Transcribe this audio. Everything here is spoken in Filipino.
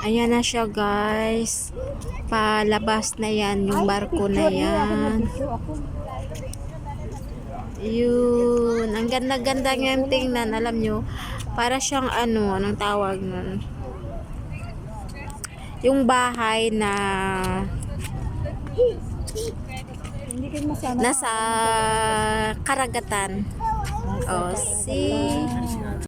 Ayan na siya guys. Palabas na yan yung barko na yan. Yun. Ang ganda-ganda nga tingnan. Alam nyo, para siyang ano, anong tawag nun? Yung bahay na nasa karagatan. Oh, see?